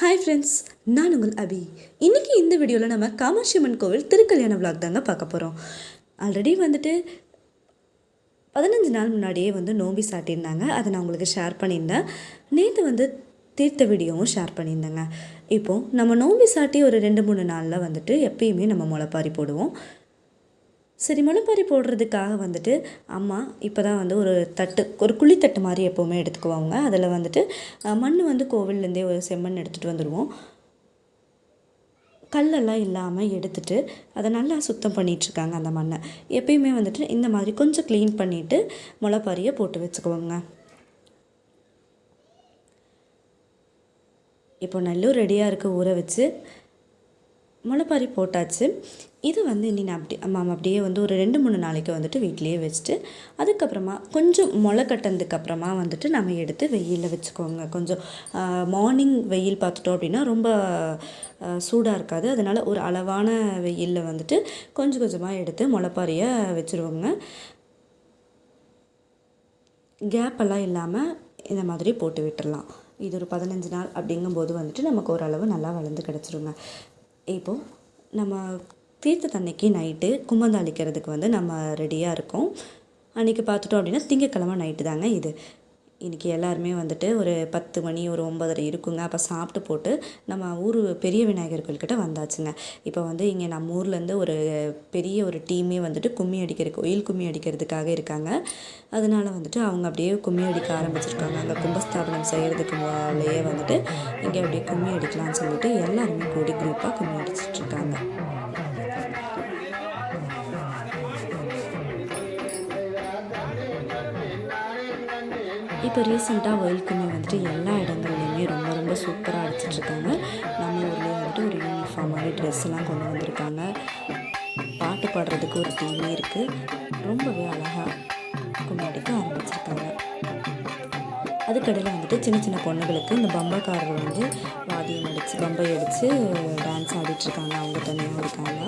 Hi friends நான் உங்கள் அபி. இன்றைக்கி இந்த வீடியோவில் நம்ம காமாட்சி அம்மன் கோவில் திருக்கல்யாண விளாக் தாங்க பார்க்க போகிறோம் ஆல்ரெடி வந்துட்டு பதினஞ்சு நாள் முன்னாடியே வந்து நோம்பி சாட்டியிருந்தாங்க. அதை நான் உங்களுக்கு ஷேர் பண்ணியிருந்தேன். நேற்று வந்து தீர்த்த வீடியோவும் ஷேர் பண்ணியிருந்தேங்க. இப்போது நம்ம நோம்பி சாட்டி ஒரு ரெண்டு மூணு நாளில் வந்துட்டு எப்பயுமே நம்ம முளைப்பாரி போடுவோம். சரி முளைப்பாரி போடுறதுக்காக வந்துட்டு அம்மா இப்போ தான் வந்து ஒரு தட்டு ஒரு குழித்தட்டு மாதிரி எப்போவுமே எடுத்துக்குவாங்க. அதில் வந்துட்டு மண் வந்து கோவில்லேருந்தே ஒரு செம்மண் எடுத்துகிட்டு வந்துடுவோம் கல்லெல்லாம் இல்லாமல் எடுத்துட்டு அதை நல்லா சுத்தம் பண்ணிகிட்ருக்காங்க அந்த மண்ணை. எப்பயுமே வந்துட்டு இந்த மாதிரி கொஞ்சம் க்ளீன் பண்ணிவிட்டு முளைப்பாரியை போட்டு வச்சுக்குவோங்க. இப்போ நல்லூர் ரெடியாக இருக்குது ஊற வச்சு முளைப்பாரி போட்டாச்சு. இது வந்து இனி நான் அப்படி அம்மா அப்படியே வந்து ஒரு ரெண்டு மூணு நாளைக்கு வந்துட்டு வீட்லேயே வச்சுட்டு அதுக்கப்புறமா கொஞ்சம் முளை கட்டினதுக்கப்புறமா வந்துட்டு நம்ம எடுத்து வெயிலில் வச்சுக்கோங்க. கொஞ்சம் மார்னிங் வெயில் பார்த்துட்டோம் அப்படின்னா ரொம்ப சூடாக இருக்காது. அதனால் ஒரு அளவான வெயிலில் வந்துட்டு கொஞ்சம் கொஞ்சமாக எடுத்து முளைப்பாரியை வச்சுருவோங்க. கேப்பெல்லாம் இல்லாமல் இந்த மாதிரி போட்டு விட்டுடலாம் இது ஒரு பதினஞ்சு நாள் அப்படிங்கும்போது வந்துட்டு நமக்கு ஓரளவு நல்லா வளர்ந்து கிடச்சிருங்க. இப்போது நம்ம தீர்த்தத்தன்னைக்கு நைட்டு கும்பந்தாளிக்கிறதுக்கு வந்து நம்ம ரெடியாக இருக்கோம். அன்றைக்கி பார்த்துட்டோம் அப்படின்னா திங்கக்கிழமை நைட்டு தாங்க இது. இன்றைக்கி எல்லாருமே வந்துட்டு ஒரு பத்து மணி ஒரு ஒம்பதரை இருக்குங்க. அப்போ சாப்பிட்டு போட்டு நம்ம ஊர் பெரிய விநாயகர் கோயில்கிட்ட வந்தாச்சுங்க. இப்போ வந்து இங்கே நம்ம ஊர்லேருந்து ஒரு பெரிய ஒரு டீமே வந்துட்டு கும்மி அடிக்கிற கோயில் கும்மி அடிக்கிறதுக்காக இருக்காங்க. அதனால வந்துட்டு அவங்க அப்படியே கும்மி அடிக்க ஆரம்பிச்சிருக்காங்க. அங்கே கும்பஸ்தாபனம் செய்கிறதுக்கு முதலையே வந்துட்டு இங்கே அப்படியே கும்மி அடிக்கலாம்னு சொல்லிட்டு எல்லாருமே கூடி குரூப்பாக கும்மி அடிச்சிட்ருக்காங்க இப்போ ரீசெண்டாக வேர்ல்ட் கும்மி வந்துட்டு எல்லா இடங்கள்லையுமே ரொம்ப ரொம்ப சூப்பராக அடிச்சிட்ருக்காங்க நம்ம ஊர்லேயே வந்துட்டு ஒரு யூனிஃபார்ம் மாதிரி கொண்டு வந்திருக்காங்க. பாட்டு பாடுறதுக்கு ஒரு டீமே இருக்குது ரொம்பவே அழகாக கொண்டாடிக்க ஆரம்பிச்சிருக்காங்க. அதுக்கடையில் வந்துட்டு சின்ன சின்ன பொண்ணுகளுக்கு இந்த பம்பக்காரர்கள் வந்து வாதியம் அடித்து பம்பை அடித்து டான்ஸ் ஆடிட்டுருக்காங்க அவங்க தனியாக இருக்காங்க.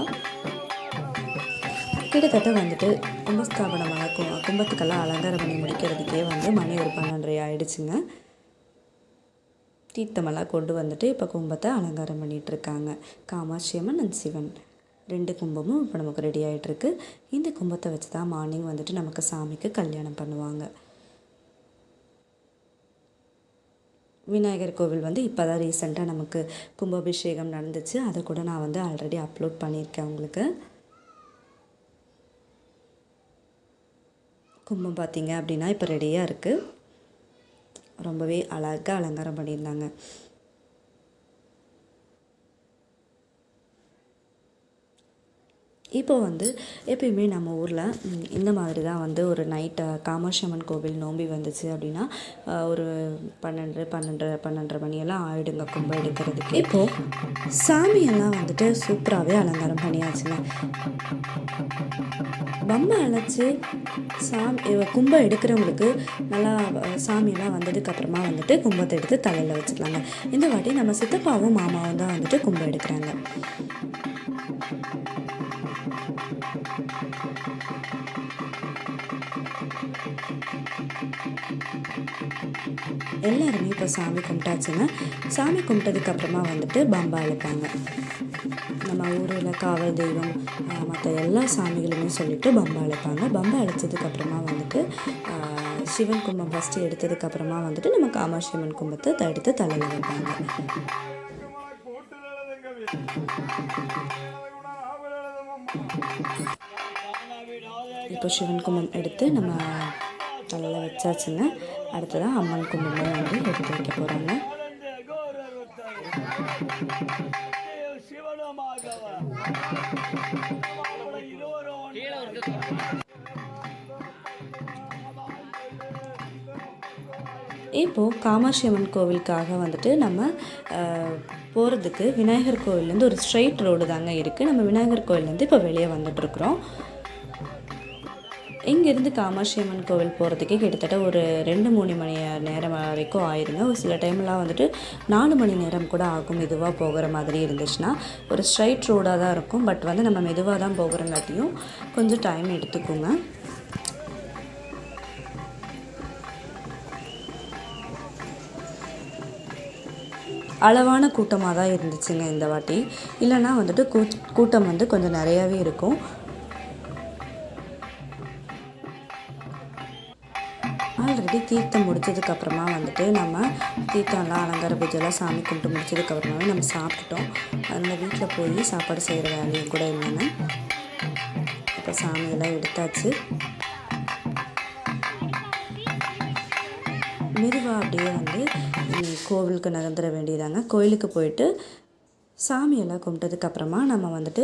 கிட்டத்தட்ட வந்துட்டு கும்பஸ்தாபனம் கு கும்பத்துக்கெல்லாம் அலங்காரம் பண்ணி முடிக்கிறதுக்கே வந்து மணி ஒரு பன்னெண்டரை ஆயிடுச்சுங்க. தீர்த்தமெல்லாம் கொண்டு வந்துட்டு இப்போ கும்பத்தை அலங்காரம் பண்ணிகிட்ருக்காங்க காமாட்சி அம்மன் அண்ட் சிவன். ரெண்டு கும்பமும் இப்போ நமக்கு ரெடி ஆகிட்டுருக்கு இந்த கும்பத்தை வச்சு தான் மார்னிங் வந்துட்டு நமக்கு சாமிக்கு கல்யாணம் பண்ணுவாங்க. விநாயகர் கோவில் வந்து இப்போ தான் ரீசெண்டாக நமக்கு கும்பாபிஷேகம் நடந்துச்சு. அதை கூட நான் வந்து ஆல்ரெடி அப்லோட் பண்ணியிருக்கேன் உங்களுக்கு. கும்பம் பார்த்தீங்க அப்படின்னா இப்போ ரெடியாக இருக்குது ரொம்பவே அழகாக அலங்காரம் பண்ணியிருந்தாங்க. இப்போ வந்து எப்பயுமே நம்ம ஊரில் இந்த மாதிரி தான் வந்து ஒரு நைட்டு காமாட்சி அம்மன் கோவில் நோம்பி வந்துச்சு அப்படின்னா ஒரு பன்னெண்டு பன்னெண்டு பன்னெண்டரை மணியெல்லாம் ஆயிடுங்க கும்பம் எடுக்கிறதுக்கு. இப்போது சாமியெல்லாம் வந்துட்டு சூப்பராகவே அலங்காரம் பண்ணியாச்சுங்க. பொம்மை அழைச்சி சாமி கும்பம் எடுக்கிறவங்களுக்கு நல்லா சாமியெல்லாம் வந்ததுக்கு அப்புறமா வந்துட்டு கும்பத்தை எடுத்து தலையில் வச்சுக்கலாங்க. இந்த வாட்டி நம்ம சித்தப்பாவும் மாமாவும் தான் வந்துட்டு கும்பம் எடுக்கிறாங்க. எல்லாருமே இப்போ சாமி கும்பிட்டாச்சுங்க. சாமி கும்பிட்டதுக்கப்புறமா வந்துட்டு பம்பா அழைப்பாங்க. நம்ம ஊரில் காவல் தெய்வம் மற்ற எல்லா சாமிகளுமே சொல்லிட்டு பம்பா அழைப்பாங்க. பம்பா அழைச்சதுக்கப்புறமா வந்துட்டு சிவன் கும்பம் ஃபஸ்ட்டு எடுத்ததுக்கப்புறமா வந்துட்டு நம்ம காமாட்சி அம்மன் கும்பத்தை தடுத்து எடுத்து தலையில் வைப்பாங்க இப்போ சிவன் கும்பம் எடுத்து நம்ம தலையில் வச்சாச்சுங்க. அடுத்ததான் அம்மன் குங்குமம் வந்து எடுத்து வைக்க போகிறாங்க இப்போது காமாட்சி அம்மன் கோவிலுக்காக வந்துட்டு நம்ம போகிறதுக்கு விநாயகர் கோவிலேருந்து ஒரு ஸ்ட்ரைட் ரோடு தாங்க இருக்குது நம்ம விநாயகர் கோவிலேருந்து இப்போ வெளியே வந்துட்டுருக்குறோம் இங்கேருந்து காமாட்சி அம்மன் கோவில் போகிறதுக்கே கிட்டத்தட்ட ஒரு ரெண்டு மூணு மணி நேரம் வரைக்கும் ஆயிருங்க. ஒரு சில டைம்லாம் வந்துட்டு நாலு மணி நேரம் கூட ஆகும் மெதுவாக போகிற மாதிரி இருந்துச்சுன்னா. ஒரு ஸ்ட்ரைட் ரோடாக தான் இருக்கும். பட் வந்து நம்ம மெதுவாக தான் போகிறங்காட்டியும் கொஞ்சம் டைம் எடுத்துக்கோங்க. அளவான கூட்டமாக தான் இருந்துச்சுங்க இந்த வாட்டி. இல்லைன்னா வந்துட்டு கூ- கூட்டம் வந்து கொஞ்சம் நிறையாவே இருக்கும். தீர்த்தம் முடித்ததுக்கப்புறமா வந்துட்டு நம்ம தீர்த்தம்லாம் அலங்கார பூஜைலாம் சாமி கும்பிட்டு முடிச்சதுக்கப்புறமாவே நம்ம சாப்பிட்டுட்டோம். அதனால் வீட்டில் போய் சாப்பாடு செய்கிற வேலையும் கூட இல்லைன்னு. இப்போ சாமியெல்லாம் எடுத்தாச்சு. மெதுவாக அப்படியே வந்து கோவிலுக்கு நகர்ந்துட வேண்டியதாங்க. கோயிலுக்கு போயிட்டு சாமியெல்லாம் கும்பிட்டதுக்கப்புறமா நம்ம வந்துட்டு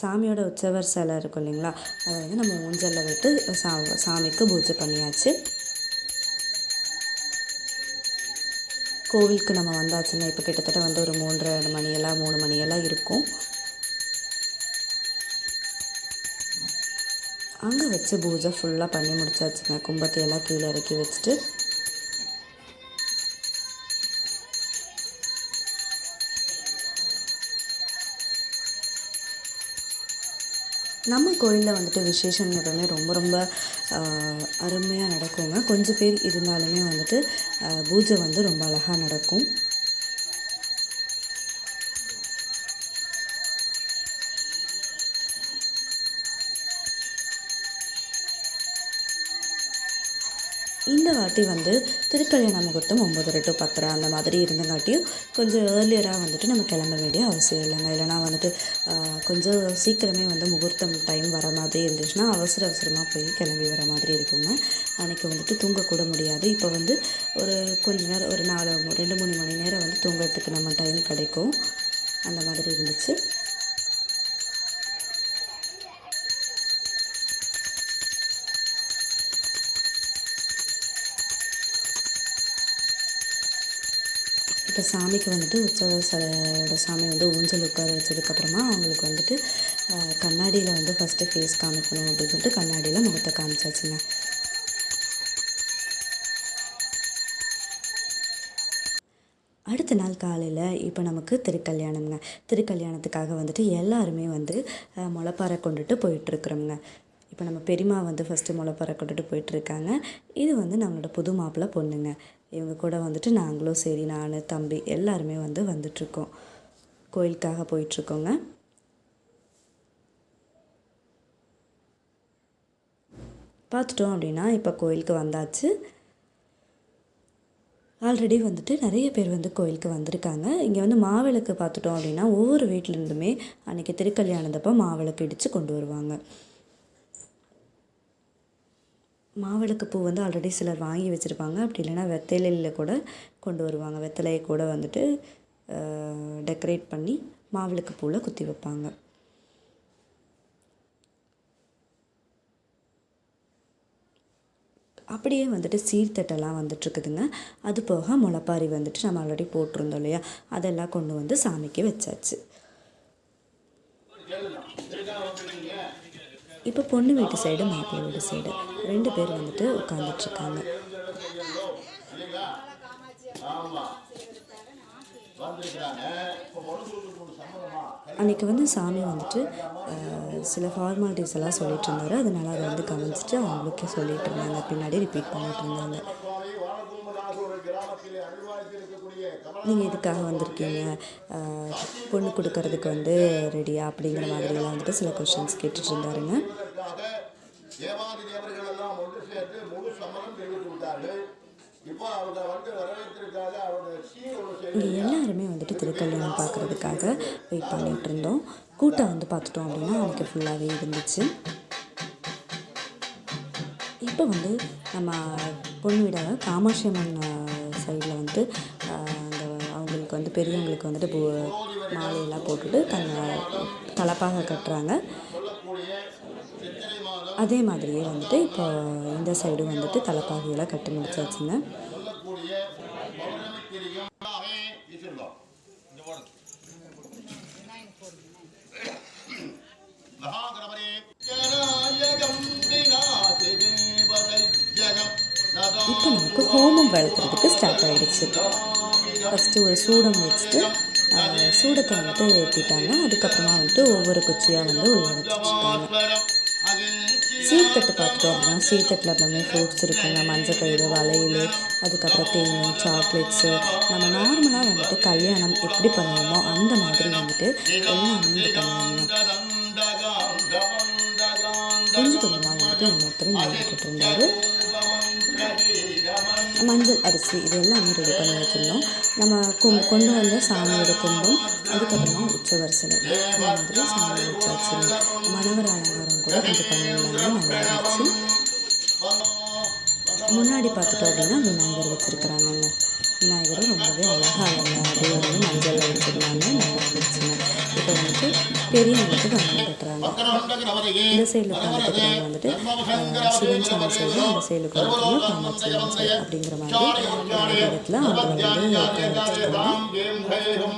சாமியோட உற்சவர் சிலை இருக்கும் இல்லைங்களா? அதை வந்து நம்ம ஊஞ்சலில் விட்டு சா சாமிக்கு பூஜை பண்ணியாச்சு. கோவிலுக்கு நம்ம வந்தாச்சுன்னா இப்போ கிட்டத்தட்ட வந்து ஒரு மூன்றரை மணியெல்லாம் மூணு மணியெல்லாம் இருக்கும். அங்கே வச்சு பூஜை ஃபுல்லாக பண்ணி முடிச்சாச்சுங்க. கும்பத்தையெல்லாம் கீழே இறக்கி வச்சுட்டு நம்ம கோயிலில் வந்துட்டு விசேஷம் உடனே ரொம்ப ரொம்ப அருமையாக நடக்குங்க. கொஞ்சம் பேர் இருந்தாலுமே வந்துட்டு பூஜை வந்து ரொம்ப அழகாக நடக்கும். இந்த வாட்டி வந்து திருக்கல்யாண முகூர்த்தம் ஒம்பது டு பத்தரை அந்த மாதிரி இருந்தங்காட்டியும் கொஞ்சம் ஏர்லியராக வந்துட்டு நம்ம கிளம்ப வேண்டிய அவசியம் இல்லைங்க. இல்லைனா வந்துட்டு கொஞ்சம் சீக்கிரமே வந்து முகூர்த்தம் டைம் வர மாதிரி இருந்துச்சுன்னா அவசர அவசரமாக போய் கிளம்பி வர மாதிரி இருக்குங்க. அன்றைக்கி வந்துட்டு தூங்கக்கூட முடியாது. இப்போ வந்து ஒரு கொஞ்ச நேரம் ஒரு நாலு ரெண்டு மூணு மணி நேரம் வந்து தூங்குறதுக்கு நம்ம டைம் கிடைக்கும். அந்த மாதிரி இருந்துச்சு. இப்போ சாமிக்கு வந்துட்டு உற்சவ சிலையோட சாமி வந்து ஊஞ்சல் உட்கார வச்சதுக்கப்புறமா அவங்களுக்கு வந்துட்டு கண்ணாடியில் வந்து ஃபஸ்ட்டு ஃபேஸ் காமிக்கணும் அப்படின்னு சொல்லிட்டு கண்ணாடியில் முகத்தை காமிச்சாச்சுங்க. அடுத்த நாள் காலையில் இப்போ நமக்கு திருக்கல்யாணம்ங்க. திருக்கல்யாணத்துக்காக வந்துட்டு எல்லாருமே வந்து முளைப்பாறை கொண்டுட்டு போயிட்டுருக்குறோங்க இப்போ நம்ம பெரியம்மா வந்து ஃபஸ்ட்டு முளைப்பாறை கொண்டுட்டு போயிட்டுருக்காங்க. இது வந்து நம்மளோட புது மாப்பிள்ளை பொண்ணுங்க. இவங்க கூட வந்துட்டு நாங்களும் சரி நான் தம்பி எல்லாருமே வந்து வந்துட்ருக்கோம். கோயிலுக்காக போயிட்டுருக்கோங்க பார்த்துட்டோம் அப்படின்னா இப்போ கோயிலுக்கு வந்தாச்சு. ஆல்ரெடி வந்துட்டு நிறைய பேர் வந்து கோயிலுக்கு வந்திருக்காங்க. இங்கே வந்து மாவிளக்கு பார்த்துட்டோம் அப்படின்னா ஒவ்வொரு வீட்டிலேருந்துமே அன்றைக்கி திருக்கல்யாணத்தப்போ மாவிளக்கு இடித்து கொண்டு வருவாங்க. மாவிளக்கு பூ வந்து ஆல்ரெடி சிலர் வாங்கி வச்சுருப்பாங்க. அப்படி இல்லைன்னா வெத்தலையில் கூட கொண்டு வருவாங்க. வெத்தலையை கூட வந்துட்டு டெக்கரேட் பண்ணி மாவிளக்கு பூவில் குத்தி வைப்பாங்க. அப்படியே வந்துட்டு சீர்தட்டெல்லாம் வந்துட்டுருக்குதுங்க. அது போக முளைப்பாரி வந்துட்டு நம்ம ஆல்ரெடி போட்டிருந்தோம் இல்லையா? அதெல்லாம் கொண்டு வந்து சாமிக்கு வச்சாச்சு. இப்போ பொண்ணு வீட்டு சைடு மாப்பிள்ளை வீட்டு சைடு ரெண்டு பேர் வந்துட்டு உட்காந்துட்ருக்காங்க அன்றைக்கி வந்து சாமி வந்துட்டு சில ஃபார்மாலிட்டிஸ் எல்லாம் சொல்லிட்டு இருந்தாரு. அதனால அதை வந்து கவனிச்சிட்டு அவங்களுக்கே சொல்லிட்டு இருந்தாங்க. பின்னாடி ரிப்பீட் பண்ணிட்டு இருந்தாங்க. நீங்கள் எதுக்காக வந்திருக்கீங்க? பொண்ணு கொடுக்கறதுக்கு வந்து ரெடியா அப்படிங்கிற மாதிரிலாம் வந்துட்டு சில கொஷின்ஸ் கேட்டுட்டு இருந்தாருங்க. இங்கே எல்லாருமே வந்துட்டு திருக்கல்யாணம் பார்க்குறதுக்காக வெயிட் பண்ணிகிட்டு இருந்தோம். கூட்டம் வந்து பார்த்துட்டோம் அப்படின்னா அன்றைக்கி ஃபுல்லாகவே இருந்துச்சு. இப்போ வந்து நம்ம பொண்ணு வீடாக காமாட்சி அம்மன் சைடில் வந்து அவங்களுக்கு வந்து பெரியவங்களுக்கு வந்துட்டு பூ மாலையெல்லாம் போட்டுட்டு தன்னை தலப்பாக கட்டுறாங்க. அதே மாதிரியே வந்துட்டு இப்போ இந்த சைடும் வந்துட்டு தலப்பாகையெல்லாம் கட்டி முடிச்சாச்சுங்க. இப்போ நமக்கு ஹோமம் வளர்க்குறதுக்கு ஸ்டார்ட் ஆகிடுச்சு ஃபஸ்ட்டு ஒரு சூடம் வச்சுட்டு சூடத்தை வந்துட்டு ஏற்றிட்டாங்க அதுக்கப்புறமா வந்துட்டு ஒவ்வொரு குச்சியாக வந்து உள்ளே வச்சுட்ருக்காங்க சீர்தட்டு பார்த்துட்டோம் அப்படின்னா சீர்தட்டில் எல்லாமே ஃப்ரூட்ஸ் இருக்குங்க. மஞ்சள் கயிறு வளையல் அதுக்கப்புறம் தேனி சாக்லேட்ஸு நம்ம நார்மலாக வந்துட்டு கல்யாணம் எப்படி பண்ணுவோமோ அந்த மாதிரி வந்துட்டு எல்லாமே இது பண்ணுவாங்க. கொஞ்சம் கொஞ்சமாக வந்துட்டு இன்னொருத்தர் நெய் இருந்தார். மஞ்சள் அரிசி இது எல்லாமே ரெடி பண்ணி வச்சுருந்தோம். நம்ம கும் கொண்டு வந்த சாமியோட கும்பம் அதுக்கப்புறமா உச்சவரிசலை. இந்த மாதிரி சாமி வச்சாச்சு மணவர் அலங்காரம் கூட கொஞ்சம் பண்ணியிருந்தாங்க. நல்லா இருந்துச்சு. முன்னாடி பார்த்துட்டோம் அப்படின்னா விநாயகர் வச்சுருக்குறாங்கங்க. விநாயகரும் ரொம்பவே அழகாக அழகாக அப்படியே வந்து மஞ்சள் வச்சுருந்தாங்க. நல்லா இருந்துச்சுங்க. இப்போ வந்துட்டு பெரியவங்களுக்கு கவனம் கட்டுறாங்க. இந்த சைடில் உட்காந்துட்டு வந்துட்டு சிவன் சாமி சைடு அந்த சைடில் உட்காந்துட்டு காமாட்சி அம்மன் சைடு அப்படிங்கிற மாதிரி இடத்துல அவங்கள வந்து உட்கார வச்சுருக்காங்க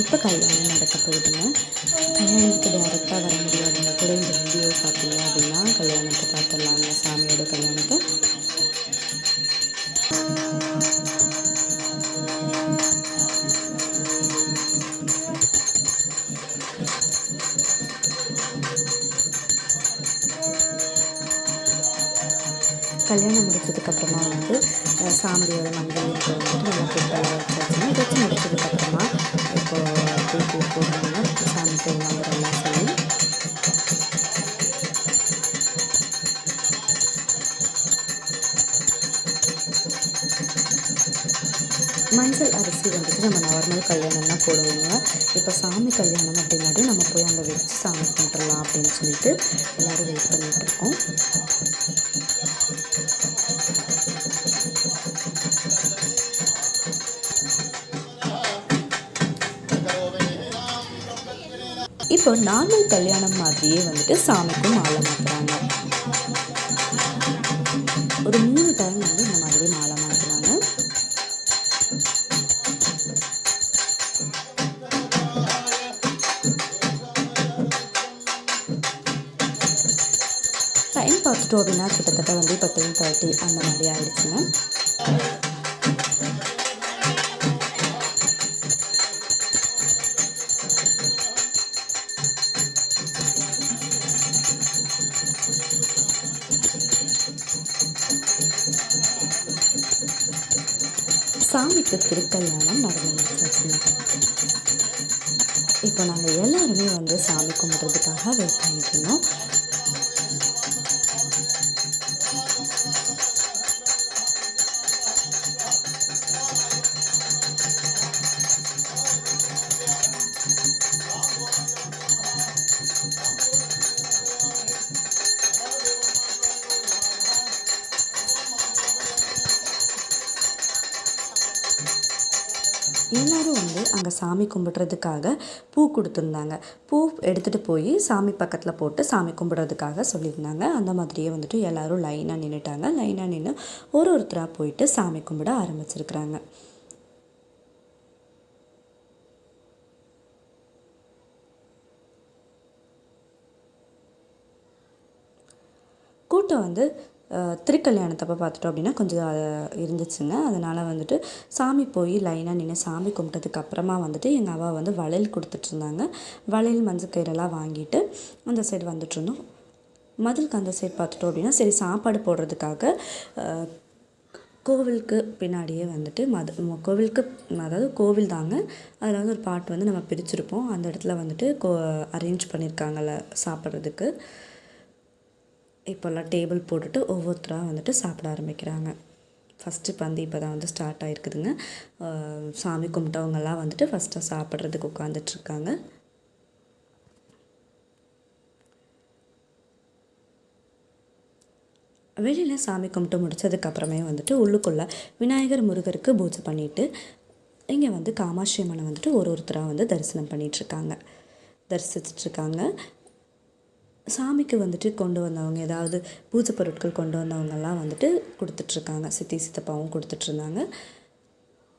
இப்போ கல்யாணம் நடக்க போகுதுங்க. கல்யாணத்துக்கு டேரெக்டாக வர முடியாதுங்க. கூட இந்த வீடியோ பார்த்தீங்க அப்படின்னா கல்யாணத்தை பார்த்துடலாங்க. சாமியோட கல்யாணத்தை. கல்யாணம் முடிச்சதுக்கப்புறமா வந்து சாமியோட மஞ்சள் வந்துட்டு நல்லா மஞ்சள் அரிசி வந்துட்டு நம்ம நார்மல் கல்யாணம்னா போடுவோங்க. இப்போ சாமி கல்யாணம் அப்படின்னாடி நம்ம போய் அங்கே வச்சு சாமி கும்பிட்றலாம் அப்படின்னு சொல்லிட்டு எல்லோரும் வெயிட் பண்ணிட்டு இருக்கோம். இப்போ நார்மல் கல்யாணம் மாதிரியே வந்துட்டு சாமிக்கும் மாலை மாற்றுறாங்க டைம் பார்த்துட்டோம் அப்படின்னா கிட்டத்தட்ட வந்து இப்போ டென் தேர்ட்டி அந்த மாதிரி ஆயிடுச்சுங்க. சாமிக்கு திருக்கல்யாணம் நடந்து முடிச்சாச்சுங்க இப்போ நாங்கள் எல்லாருமே வந்து சாமி கும்பிட்றதுக்காக வெயிட் பண்ணிட்டு இருந்தோம். அங்கே சாமி கும்பிட்றதுக்காக பூ கொடுத்துருந்தாங்க. பூ எடுத்துகிட்டு போய் சாமி பக்கத்தில் போட்டு சாமி கும்பிட்றதுக்காக சொல்லியிருந்தாங்க. அந்த மாதிரியே வந்துட்டு எல்லாரும் லைனாக நின்றுட்டாங்க லைனாக நின்று ஒரு ஒருத்தராக போயிட்டு சாமி கும்பிட ஆரம்பிச்சிருக்கிறாங்க. கூட்டம் வந்து திருக்கல்யாணத்தப்போ பார்த்துட்டோம் அப்படின்னா கொஞ்சம் இருந்துச்சுங்க. அதனால் வந்துட்டு சாமி போய் லைனாக நின்று சாமி கும்பிட்டதுக்கு அப்புறமா வந்துட்டு எங்கள் அவா வந்து வளையல் கொடுத்துட்ருந்தாங்க வளையல் மஞ்சள் கயிறெல்லாம் வாங்கிட்டு அந்த சைடு வந்துட்டு இருந்தோம். அந்த சைடு பார்த்துட்டோம் அப்படின்னா சரி சாப்பாடு போடுறதுக்காக கோவிலுக்கு பின்னாடியே வந்துட்டு மத கோவிலுக்கு அதாவது கோவில் தாங்க. அதில் வந்து ஒரு பாட்டு வந்து நம்ம பிரிச்சிருப்போம். அந்த இடத்துல வந்துட்டு கோ அரேஞ்ச் பண்ணியிருக்காங்கல்ல சாப்பிட்றதுக்கு. இப்போல்லாம் டேபிள் போட்டுட்டு ஒவ்வொருத்தராக வந்துட்டு சாப்பிட ஆரம்பிக்கிறாங்க. ஃபஸ்ட்டு பந்தி இப்போ தான் வந்து ஸ்டார்ட் ஆகிருக்குதுங்க அஹ் சாமி கும்பிட்டவங்கெல்லாம் வந்துட்டு ஃபஸ்ட்டாக சாப்பிட்றதுக்கு உட்காந்துட்ருக்காங்க வெளியில் சாமி கும்பிட்டு முடித்ததுக்கப்புறமே வந்துட்டு உள்ளுக்குள்ளே விநாயகர் முருகருக்கு பூஜை பண்ணிவிட்டு இங்கே வந்து காமாட்சி அம்மனை வந்துட்டு ஒரு ஒருத்தராக வந்து தரிசனம் பண்ணிகிட்ருக்காங்க தரிசிச்சிட்ருக்காங்க. சாமிக்கு வந்துட்டு கொண்டு வந்தவங்க ஏதாவது பூஜை பொருட்கள் கொண்டு வந்தவங்கெல்லாம் வந்துட்டு கொடுத்துட்ருக்காங்க. சித்தி சித்தப்பாவும் கொடுத்துட்ருந்தாங்க.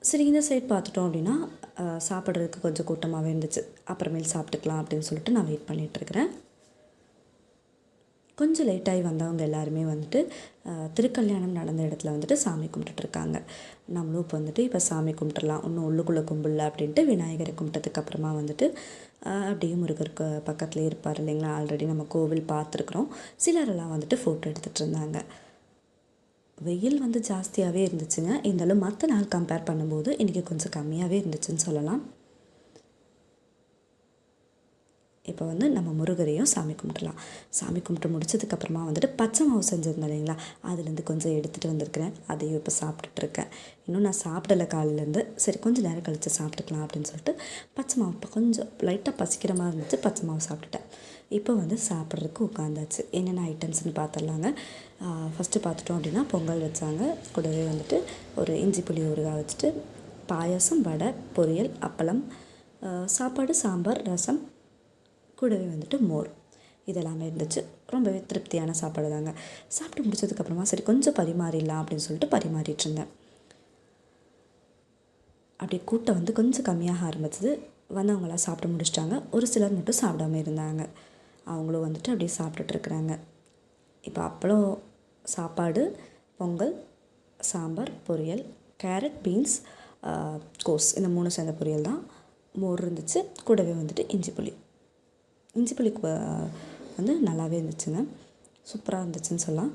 சரி இந்த சைட் பார்த்துட்டோம் அப்படின்னா சாப்பிட்றதுக்கு கொஞ்சம் கூட்டமாகவே இருந்துச்சு. அப்புறமேல் சாப்பிட்டுக்கலாம் அப்படின்னு சொல்லிட்டு நான் வெயிட் பண்ணிகிட்ருக்கிறேன் கொஞ்சம் லேட்டாகி வந்தவங்க எல்லாருமே வந்துட்டு திருக்கல்யாணம் நடந்த இடத்துல வந்துட்டு சாமி கும்பிட்டுட்ருக்காங்க. நம்மளும் இப்போ வந்துட்டு இப்போ சாமி கும்பிட்டுலாம் இன்னும் உள்ளுக்குள்ளே கும்பிடல அப்படின்ட்டு விநாயகரை கும்பிட்டதுக்கப்புறமா வந்துட்டு அப்படியே முருகருக்கு பக்கத்துலேயே இருப்பார் இல்லைங்களா? ஆல்ரெடி நம்ம கோவில் பார்த்துருக்குறோம். சிலரெல்லாம் வந்துட்டு ஃபோட்டோ எடுத்துகிட்டு இருந்தாங்க வெயில் வந்து ஜாஸ்தியாகவே இருந்துச்சுங்க. இருந்தாலும் மற்ற நாள் கம்பேர் பண்ணும்போது இன்றைக்கி கொஞ்சம் கம்மியாகவே இருந்துச்சுன்னு சொல்லலாம். இப்போ வந்து நம்ம முருகரையும் சாமி கும்பிட்டுலாம். சாமி கும்பிட்டு முடிச்சதுக்கப்புறமா வந்துட்டு பச்சை மாவு செஞ்சிருந்தேன் இல்லைங்களா? அதுலேருந்து கொஞ்சம் எடுத்துகிட்டு வந்திருக்கிறேன். அதையும் இப்போ சாப்பிட்டுட்ருக்கேன். இன்னும் நான் சாப்பிடல காலிலேருந்து சரி கொஞ்சம் நேரம் கழித்து சாப்பிட்டுக்கலாம் அப்படின்னு சொல்லிட்டு பச்சை மாவு இப்போ கொஞ்சம் லைட்டாக பசிக்கிற மாதிரி இருந்துச்சு பச்சை மாவு சாப்பிட்டுட்டேன். இப்போ வந்து சாப்பிட்றதுக்கு உட்காந்தாச்சு. என்னென்ன ஐட்டம்ஸ்னு பார்த்துடலாங்க. ஃபஸ்ட்டு பார்த்துட்டோம் அப்படின்னா பொங்கல் வச்சாங்க. கூடவே வந்துட்டு ஒரு இஞ்சி புளி ஊறுகாய் வச்சுட்டு பாயாசம் வடை பொரியல் அப்பளம் சாப்பாடு சாம்பார் ரசம் கூடவே வந்துட்டு மோர். இதெல்லாமே இருந்துச்சு. ரொம்பவே திருப்தியான சாப்பாடு தாங்க. சாப்பிட்டு முடிச்சதுக்கப்புறமா சரி கொஞ்சம் பரிமாறிடலாம் அப்படின்னு சொல்லிட்டு பரிமாறிட்டு இருந்தேன். அப்படியே கூட்டம் வந்து கொஞ்சம் கம்மியாக ஆரம்பிச்சது. வந்தவங்களாம் சாப்பிட்டு முடிச்சிட்டாங்க. ஒரு சிலர் மட்டும் சாப்பிடாம இருந்தாங்க. அவங்களும் வந்துட்டு அப்படியே சாப்பிட்டுட்ருக்குறாங்க இப்போ அப்பளம் சாப்பாடு பொங்கல் சாம்பார் பொரியல் கேரட் பீன்ஸ் கோஸ் இந்த மூணு சேர்ந்த பொரியல் தான். மோர் இருந்துச்சு. கூடவே வந்துட்டு இஞ்சி புளி. இஞ்சி புளி கு- வந்து நல்லாவே இருந்துச்சுங்க. சூப்பராக இருந்துச்சுன்னு சொல்லலாம்.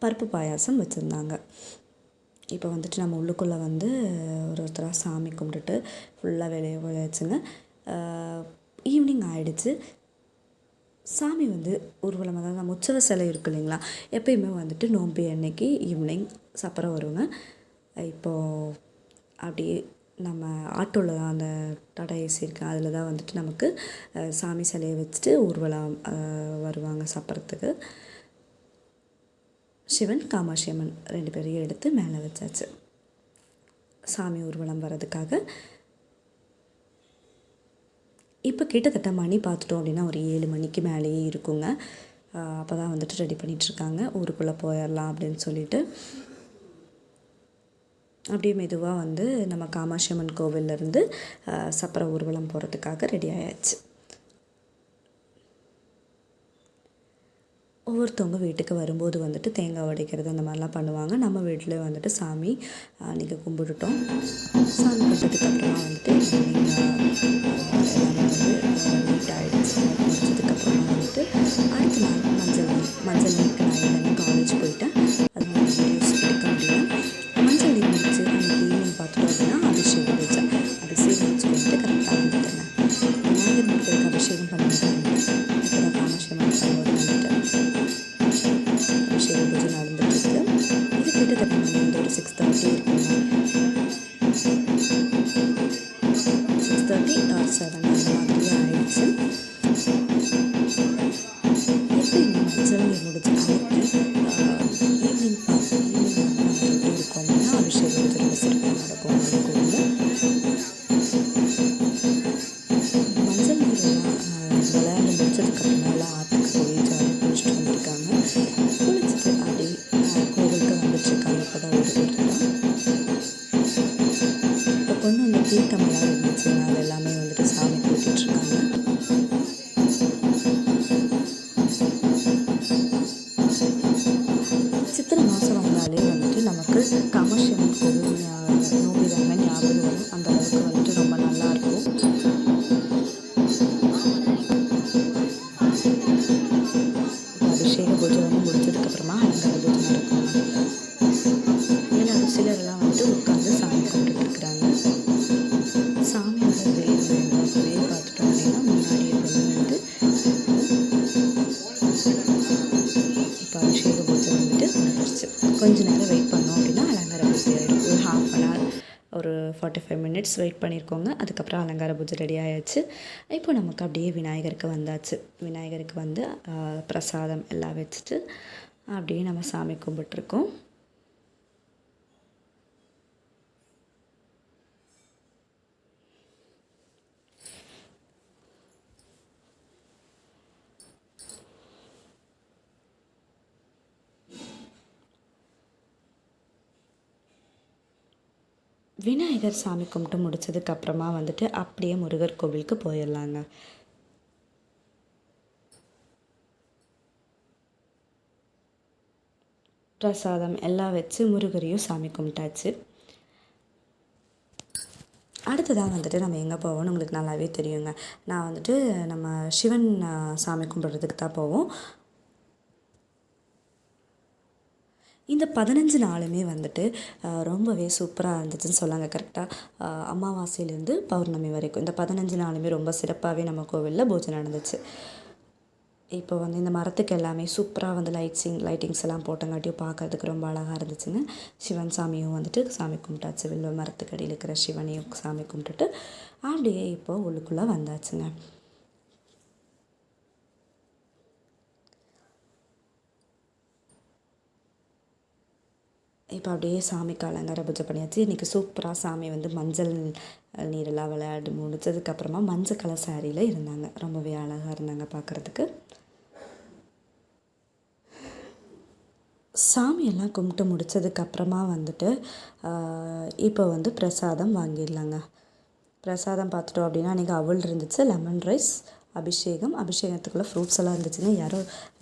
பருப்பு பாயாசம் வச்சுருந்தாங்க. இப்போ வந்துட்டு நம்ம உள்ளுக்குள்ளே வந்து ஒரு ஒருத்தராக சாமி கும்பிட்டுட்டு ஃபுல்லாக வெளியே விளையாச்சுங்க ஈவினிங் ஆகிடுச்சு சாமி வந்து ஊர்வலமாக தான் நம்ம உற்சவ சிலை இருக்கு இல்லைங்களா? எப்பயுமே வந்துட்டு நோம்பி அன்னைக்கு ஈவினிங் சப்பரம் வருவாங்க இப்போது அப்படியே நம்ம ஆட்டோவில் தான் அந்த டாடா ஏசி இருக்குது அதில் தான் வந்துட்டு நமக்கு சாமி சிலையை வச்சுட்டு ஊர்வலம் வருவாங்க சாப்பிட்றதுக்கு. சிவன் காமாட்சி அம்மன் ரெண்டு பேரையும் எடுத்து மேலே வச்சாச்சு. சாமி ஊர்வலம் வர்றதுக்காக. இப்போ கிட்டத்தட்ட மணி பார்த்துட்டோம் அப்படின்னா ஒரு ஏழு மணிக்கு மேலேயே இருக்குங்க. அப்போ தான் வந்துட்டு ரெடி பண்ணிகிட்ருக்காங்க ஊருக்குள்ளே போயிடலாம் அப்படின்னு சொல்லிட்டு. அப்படியே மெதுவாக வந்து நம்ம காமாட்சி அம்மன் கோவில்லேருந்து சப்பர ஊர்வலம் போகிறதுக்காக ரெடி ஆயாச்சு. ஒவ்வொருத்தவங்க வீட்டுக்கு வரும்போது வந்துட்டு தேங்காய் உடைக்கிறது அந்த மாதிரிலாம் பண்ணுவாங்க. நம்ம வீட்டில் வந்துட்டு சாமி அன்றைக்கி கும்பிட்டுட்டோம். சாமி கும்பிட்டதுக்கப்புறமா வந்துட்டு எல்லாமே வந்து நீட் ஆகிடுச்சு முடிச்சதுக்கப்புறமா வந்துட்டு அடுத்த நாள் மஞ்சள் மஞ்சள் நீக்கு நான் இல்லைன்னா காலேஜ் போயிட்டேன் ஒரு ஃபார்ட்டி ஃபைவ் மினிட்ஸ் வெயிட் பண்ணியிருக்கோங்க அதுக்கப்புறம் அலங்கார பூஜை ரெடி ஆயாச்சு. இப்போ நமக்கு அப்படியே விநாயகருக்கு வந்தாச்சு. விநாயகருக்கு வந்து பிரசாதம் எல்லாம் வச்சுட்டு அப்படியே நம்ம சாமி கும்பிட்டுருக்கோம். விநாயகர் சாமி கும்பிட்டு முடிச்சதுக்கு அப்புறமா வந்துட்டு அப்படியே முருகர் கோவிலுக்கு போயிடலாங்க. பிரசாதம் எல்லாம் வச்சு முருகரையும் சாமி கும்பிட்டாச்சு. அடுத்ததாக வந்துட்டு நம்ம எங்கே போவோம்னு உங்களுக்கு நல்லாவே தெரியுங்க. நான் வந்துட்டு நம்ம சிவன் சாமி கும்பிட்றதுக்கு தான் போவோம். இந்த பதினஞ்சு நாளுமே வந்துட்டு ரொம்பவே சூப்பராக இருந்துச்சுன்னு சொல்லாங்க கரெக்டாக அமாவாசையிலேருந்து பௌர்ணமி வரைக்கும். இந்த பதினஞ்சு நாளுமே ரொம்ப சிறப்பாகவே நம்ம கோவிலில் பூஜை நடந்துச்சு. இப்போ வந்து இந்த மரத்துக்கு எல்லாமே சூப்பராக வந்து லைட்ஸிங் லைட்டிங்ஸ் எல்லாம் போட்டங்காட்டியும் பார்க்கறதுக்கு ரொம்ப அழகாக இருந்துச்சுங்க. சிவன் சாமியும் வந்துட்டு சாமி கும்பிட்டாச்சு. வில்வ மரத்துக்கு அடியில் இருக்கிற சிவனையும் சாமி கும்பிட்டுட்டு அப்படியே இப்போ உள்ளுக்குள்ளே வந்தாச்சுங்க. இப்போ அப்படியே சாமிக்கு அலங்கார பூஜை பண்ணியாச்சு. இன்றைக்கி சூப்பராக சாமி வந்து மஞ்சள் நீரெல்லாம் விளையாடி முடிச்சதுக்கப்புறமா மஞ்சள் கலர் சாரியில் இருந்தாங்க. ரொம்பவே அழகாக இருந்தாங்க பார்க்குறதுக்கு சாமியெல்லாம் கும்பிட்டு முடிச்சதுக்கப்புறமா வந்துட்டு இப்போ வந்து பிரசாதம் வாங்கிடலாங்க. பிரசாதம் பார்த்துட்டோம் அப்படின்னா அன்றைக்கி அவள் இருந்துச்சு லெமன் ரைஸ் அபிஷேகம் அபிஷேகத்துக்குள்ளே ஃப்ரூட்ஸ் எல்லாம் இருந்துச்சுன்னா யாரோ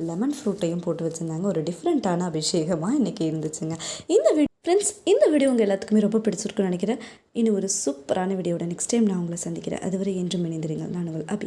லெமன் ஃப்ரூட்டையும் போட்டு வச்சுருந்தாங்க. ஒரு டிஃப்ரெண்ட்டான அபிஷேகமாக இன்றைக்கி இருந்துச்சுங்க. இந்த வீடியோ ஃப்ரெண்ட்ஸ் இந்த வீடியோ உங்கள் எல்லாத்துக்குமே ரொம்ப பிடிச்சிருக்குன்னு நினைக்கிறேன். இன்னும் ஒரு சூப்பரான வீடியோட நெக்ஸ்ட் டைம் நான் உங்களை சந்திக்கிறேன். அதுவரை என்றும் இணைந்திருங்கள். நான் உங்கள் அபி.